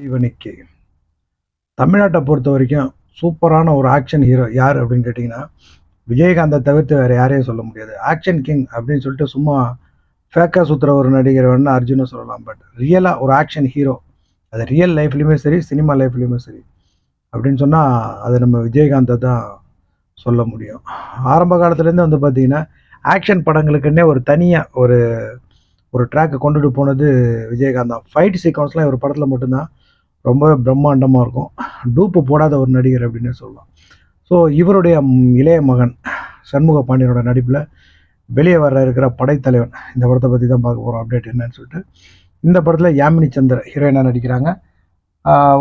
இவனுக்கு. தமிழ்நாட்டை பொறுத்த வரைக்கும் சூப்பரான ஒரு ஆக்ஷன் ஹீரோ யார் அப்படின்னு கேட்டிங்கன்னா விஜயகாந்தை தவிர்த்து வேறு யாரையும் சொல்ல முடியாது. ஆக்ஷன் கிங் அப்படின்னு சொல்லிட்டு சும்மா ஃபேக்காக சுற்றுற ஒரு நடிகர் வேணா அர்ஜுனும் சொல்லலாம். பட் ரியலாக ஒரு ஆக்ஷன் ஹீரோ அது ரியல் லைஃப்லேயுமே சரி சினிமா லைஃப்லேயுமே சரி. அப்படின்னு சொன்னால் அது நம்ம விஜயகாந்தை தான் சொல்ல முடியும். ஆரம்ப காலத்துலேருந்து வந்து பார்த்திங்கன்னா ஆக்ஷன் படங்களுக்குன்னே ஒரு தனியாக ஒரு ஒரு ட்ராக்கை கொண்டுட்டு போனது விஜயகாந்த் தான் ஃபைட் சீக்வன்ஸ்லாம் ஒரு படத்தில் மட்டும்தான். ரொம்ப பிரம்மாண்டமாக இருக்கும். டூப்பு போடாத ஒரு நடிகர் அப்படின்னு சொல்லலாம் ஸோ இவருடைய இளைய மகன் சண்முக பாண்டியனோட நடிப்பில் வெளியே வர இருக்கிற படைத்தலைவன் இந்த படத்தை பற்றி தான் பார்க்க போகிறோம் அப்டேட் என்னன்னு சொல்லிட்டு இந்த படத்தில் யாமினி சந்திர ஹீரோயினாக நடிக்கிறாங்க?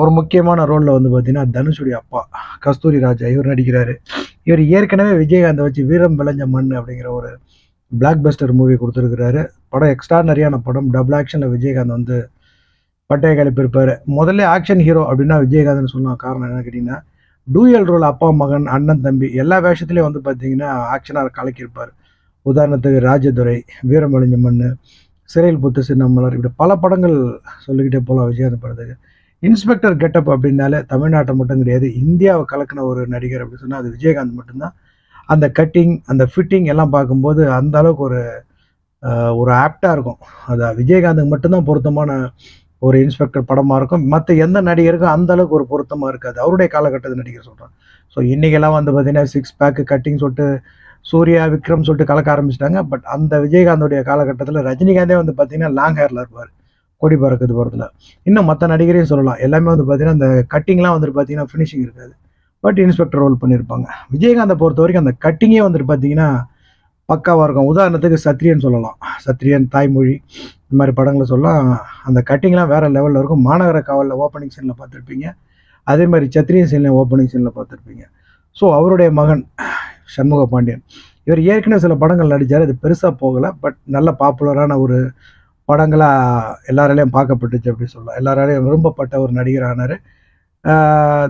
ஒரு முக்கியமான ரோலில் வந்து பார்த்திங்கன்னா தனுஷுடைய அப்பா கஸ்தூரி ராஜா இவர் நடிக்கிறாரு. இவர் ஏற்கனவே விஜயகாந்தை வச்சு வீரம் விளைஞ்ச மண் அப்படிங்கிற ஒரு பிளாக் பஸ்டர் மூவி கொடுத்துருக்கிறாரு. படம் எக்ஸ்ட்ரானரியான படம். டபுள் ஆக்ஷனில் விஜயகாந்த் வந்து பட்டைய கிளப்பியிருப்பார் முதல்ல ஆக்ஷன் ஹீரோ அப்படின்னா விஜயகாந்த்னு சொன்ன காரணம் என்னன்னு கேட்டிங்கன்னா டூயல் ரோல் அப்பா மகன் அண்ணன் தம்பி எல்லா வேஷத்துலேயும் வந்து பார்த்தீங்கன்னா ஆக்ஷனாக கலக்கியிருப்பார். உதாரணத்துக்கு ராஜதுரை வீரம் மண் சிறையில் புத்து சின்னமலர் இப்படி பல படங்கள் சொல்லிக்கிட்டே போகலாம் விஜயகாந்த் படத்துக்கு. இன்ஸ்பெக்டர் கெட்டப் அப்படின்னாலே தமிழ்நாட்டை மட்டும் கிடையாது இந்தியாவை கலக்கின ஒரு நடிகர் அப்படின்னு சொன்னால் அது விஜயகாந்த் மட்டும்தான். அந்த கட்டிங் அந்த ஃபிட்டிங் எல்லாம் பார்க்கும்போது அந்த அளவுக்கு ஒரு ஒரு ஆப்டாக இருக்கும். அது விஜயகாந்துக்கு மட்டும்தான் பொருத்தமான ஒரு இன்ஸ்பெக்டர் படமாக இருக்கும். மற்ற எந்த நடிகருக்கும் அந்த அளவுக்கு ஒரு பொருத்தமாக இருக்காது. அவருடைய காலகட்டத்து நடிகர் சொல்கிறேன் ஸோ இன்றைக்கெல்லாம் வந்து பார்த்தீங்கன்னா சிக்ஸ் பேக்கு கட்டிங் சொல்லிட்டு சூர்யா விக்ரம் சொல்லிட்டு கலக்க ஆரம்பிச்சிட்டாங்க. பட் அந்த விஜயகாந்தோடைய காலகட்டத்தில் ரஜினிகாந்தே வந்து பார்த்தீங்கன்னா லாங் ஹேரில் இருப்பார். கொடி பறக்குது படத்தில். இன்னும் மற்ற நடிகரையும் சொல்லலாம். எல்லாமே வந்து பார்த்தீங்கன்னா அந்த கட்டிங்லாம் வந்துட்டு பார்த்தீங்கன்னா ஃபினிஷிங் இருக்காது. பட் இன்ஸ்பெக்டர் ரோல் பண்ணியிருப்பாங்க விஜயகாந்தை பொறுத்த வரைக்கும் அந்த கட்டிங்கே வந்துட்டு பார்த்தீங்கன்னா பக்காவாக இருக்கும். உதாரணத்துக்கு சத்ரியன் சொல்லலாம். சத்ரியன் தாய்மொழி இந்த மாதிரி படங்களை சொல்லலாம் அந்த கட்டிங்லாம் வேறு லெவலில் இருக்கும். மாநகர காவலில் ஓப்பனிங் சீனில் பார்த்துருப்பீங்க. அதே மாதிரி சத்ரியன் சீனில் ஓப்பனிங் சீனில் பார்த்துருப்பீங்க. ஸோ அவருடைய மகன் சண்முக பாண்டியன். இவர் ஏற்கனவே சில படங்கள் நடித்தார் அது பெருசாக போகலை. பட் நல்ல பாப்புலரான ஒரு படங்களாக எல்லாராலையும் பார்க்கப்பட்டுச்சு அப்படி சொல்லலாம். எல்லாராலையும் விரும்பப்பட்ட ஒரு நடிகரானார்.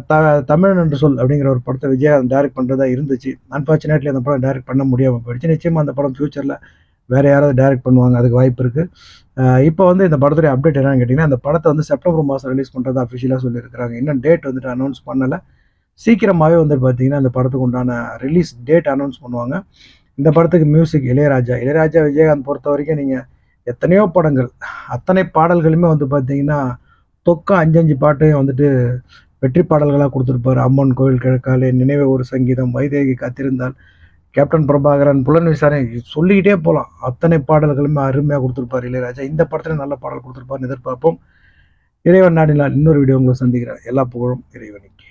த தமிழன் என்று சொல் அப்படிங்கிற ஒரு படத்தை விஜயகாந்த் டைரக்ட் பண்ணுறதா இருந்துச்சு. அன்ஃபார்ச்சுனேட்லி அந்த படம் டைரக்ட் பண்ண முடியாமல் போயிடுச்சு. நிச்சயமாக அந்த படம் ஃப்யூச்சரில் வேறு யாராவது டைரக்ட் பண்ணுவாங்க. அதுக்கு வாய்ப்பு இருக்குது இப்போ வந்து இந்த படத்துடைய அப்டேட் என்னன்னு கேட்டிங்கன்னா அந்த படத்தை வந்து செப்டம்பர் மாதம் ரிலீஸ் பண்ணுறதா அஃபிஷியலாக சொல்லியிருக்கிறாங்க. இன்னும் டேட் வந்துட்டு அனௌன்ஸ் பண்ணலை. சீக்கிரமாகவே வந்து பார்த்தீங்கன்னா அந்த படத்துக்கு உண்டான ரிலீஸ் டேட் அனௌன்ஸ் பண்ணுவாங்க. இந்த படத்துக்கு மியூசிக் இளையராஜா. இளையராஜா விஜயகாந்த் பொறுத்த வரைக்கும் நீங்கள் எத்தனையோ படங்கள் அத்தனை பாடல்களுமே வந்து பார்த்தீங்கன்னா தொக்கம் அஞ்சஞ்சு பாட்டையும் வந்துட்டு வெற்றி பாடல்களாக கொடுத்துருப்பாரு. அம்மன் கோயில் கிழக்காலே நினைவு ஒரு சங்கீதம். வைதேகி காத்திருந்தால் கேப்டன் பிரபாகரன் புலன் விசாரணை சொல்லிக்கிட்டே போகலாம் அத்தனை பாடல்களுமே அருமையாக கொடுத்துருப்பார் இளையராஜா. இந்த படத்தில் நல்ல பாடல் கொடுத்துருப்பார்னு எதிர்பார்ப்போம். இறைவன் நாடினால் இன்னொரு வீடியோ உங்களை சந்திக்கிறேன். எல்லா புகழும் இறைவனுக்கு.